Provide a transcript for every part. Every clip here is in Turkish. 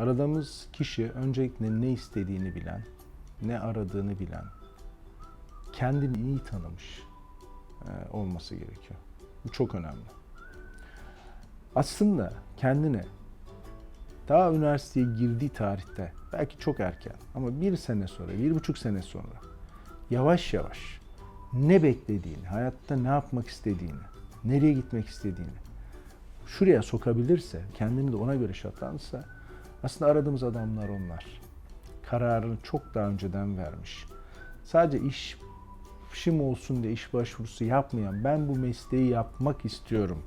Aradığımız kişi öncelikle ne istediğini bilen, ne aradığını bilen, kendini iyi tanımış e, olması gerekiyor. Bu çok önemli. Aslında kendine daha üniversiteye girdiği tarihte belki çok erken ama bir sene sonra, bir buçuk sene sonra yavaş yavaş ne beklediğini, hayatta ne yapmak istediğini, nereye gitmek istediğini şuraya sokabilirse, kendini de ona göre şartlanırsa aslında aradığımız adamlar onlar. Kararını çok daha önceden vermiş. Sadece iş işim olsun diye iş başvurusu yapmayan, ben bu mesleği yapmak istiyorum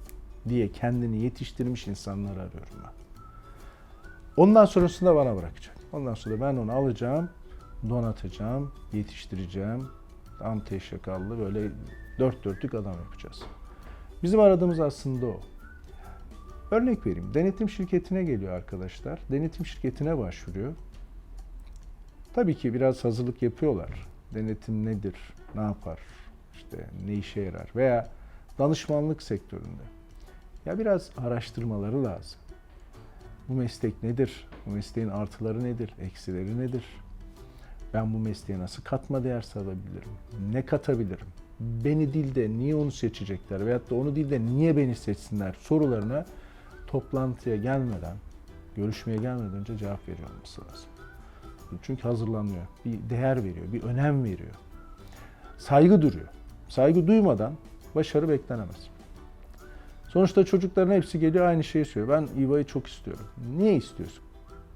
diye kendini yetiştirmiş insanları arıyorum ben. Ondan sonrasını da bana bırakacak. Ondan sonra ben onu alacağım, donatacağım, yetiştireceğim. Tam teşakallı böyle dört dörtlük adam yapacağız. Bizim aradığımız aslında o. Örnek vereyim. Denetim şirketine geliyor arkadaşlar. Denetim şirketine başvuruyor. Tabii ki biraz hazırlık yapıyorlar. Denetim nedir, ne yapar, işte ne işe yarar veya danışmanlık sektöründe. Ya biraz araştırmaları lazım. Bu meslek nedir? Bu mesleğin artıları nedir? Eksileri nedir? Ben bu mesleğe nasıl katma değer sağlayabilirim? Ne katabilirim? Beni dilde niye onu seçecekler? Veyahut da onu dilde niye beni seçsinler? Sorularına toplantıya gelmeden, görüşmeye gelmeden önce cevap veriyor olması lazım. Çünkü hazırlanıyor. Bir değer veriyor, bir önem veriyor. Saygı duruyor. Saygı duymadan başarı beklenemez. Sonuçta çocukların hepsi geliyor aynı şeyi söylüyor. Ben İVA'yı çok istiyorum. Niye istiyorsun?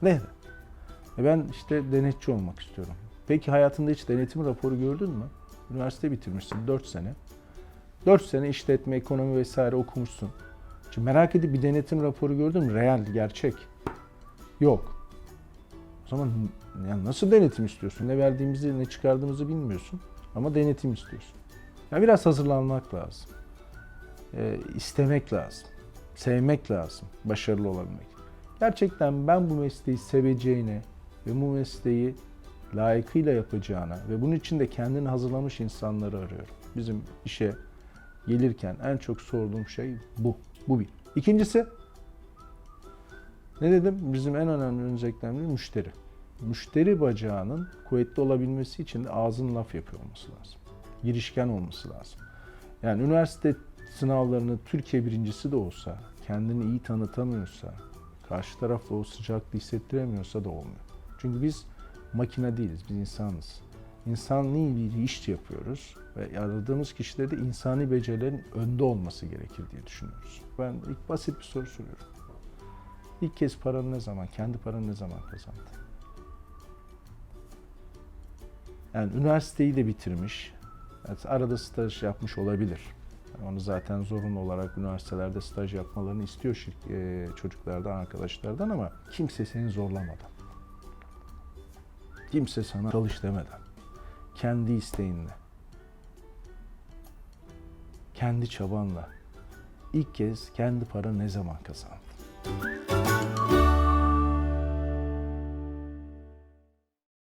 Ne? E ben işte denetçi olmak istiyorum. Peki hayatında hiç denetim raporu gördün mü? Üniversite bitirmişsin 4 sene. 4 sene işletme, ekonomi vesaire okumuşsun. Şimdi merak edip bir denetim raporu gördün mü? Real, gerçek. Yok. O zaman yani nasıl denetim istiyorsun? Ne verdiğimizi, ne çıkardığımızı bilmiyorsun. Ama denetim istiyorsun. Ya biraz hazırlanmak lazım. Ee, istemek lazım. Sevmek lazım. Başarılı olabilmek. Gerçekten ben bu mesleği seveceğine ve bu mesleği layıkıyla yapacağına ve bunun için de kendini hazırlamış insanları arıyorum. Bizim işe gelirken en çok sorduğum şey bu. Bu bir. İkincisi ne dedim? Bizim en önemli önceliklerimizden müşteri. Müşteri bacağının kuvvetli olabilmesi için de ağzın laf yapıyor olması lazım. Girişken olması lazım. Yani üniversite sınavlarını Türkiye birincisi de olsa, kendini iyi tanıtamıyorsa, karşı tarafta o sıcaklığı hissettiremiyorsa da olmuyor. Çünkü biz makine değiliz, biz insanız. İnsani bir iş yapıyoruz ve aradığımız kişide de insani becerilerin önde olması gerekir diye düşünüyoruz. Ben ilk basit bir soru soruyorum. İlk kez paranı ne zaman, kendi paranı ne zaman kazandın? Yani üniversiteyi de bitirmiş, evet, arada staj yapmış olabilir. Yani onu zaten zorunlu olarak üniversitelerde staj yapmalarını istiyor şirk- e, çocuklardan, arkadaşlardan ama kimse seni zorlamadan. Kimse sana çalış demeden. Kendi isteğinle. Kendi çabanla. ilk kez kendi paranı ne zaman kazandın?